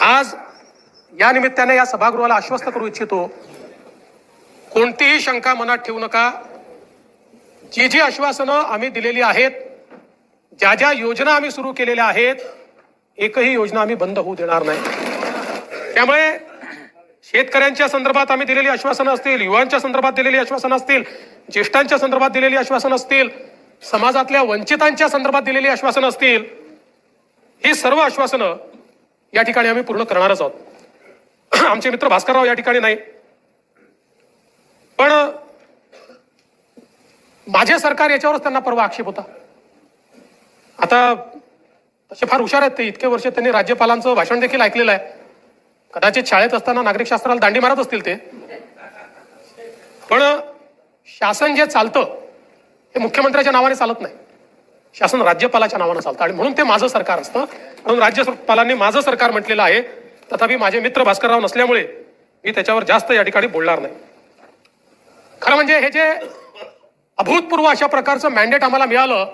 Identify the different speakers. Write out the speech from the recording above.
Speaker 1: आज या निमित्ताने या सभागृहाला आश्वस्त करू इच्छितो कोणतीही शंका मनात ठेवू नका. जी जी आश्वासनं आम्ही दिलेली आहेत ज्या ज्या योजना आम्ही सुरू केलेल्या आहेत एकही योजना आम्ही बंद होऊ देणार नाही. त्यामुळे शेतकऱ्यांच्या संदर्भात आम्ही दिलेली आश्वासनं असतील युवांच्या संदर्भात दिलेली आश्वासनं असतील ज्येष्ठांच्या संदर्भात दिलेली आश्वासनं असतील समाजातल्या वंचितांच्या संदर्भात दिलेली आश्वासनं असतील ही सर्व आश्वासनं या ठिकाणी आम्ही पूर्ण करणारच आहोत. आमचे मित्र भास्करराव या ठिकाणी नाही. पण माझे सरकार याच्यावरच त्यांना परवा आक्षेप होता. आता तसे फार हुशार आहेत ते. इतके वर्ष त्यांनी राज्यपालांचं भाषण देखील ऐकलेलं आहे. कदाचित शाळेत असताना नागरिक शास्त्राला दांडी मारत असतील ते. पण शासन जे चालतं हे मुख्यमंत्र्याच्या नावाने चालत नाही. शासन राज्यपालाच्या नावानं चालतं. आणि म्हणून ते माझं सरकार असतं. म्हणून राज्यपालांनी माझं सरकार म्हटलेलं आहे. तथापि माझे मित्र भास्करराव नसल्यामुळे मी त्याच्यावर जास्त या ठिकाणी बोलणार नाही. खरं म्हणजे हे जे अभूतपूर्व अशा प्रकारचं मॅन्डेट आम्हाला मिळालं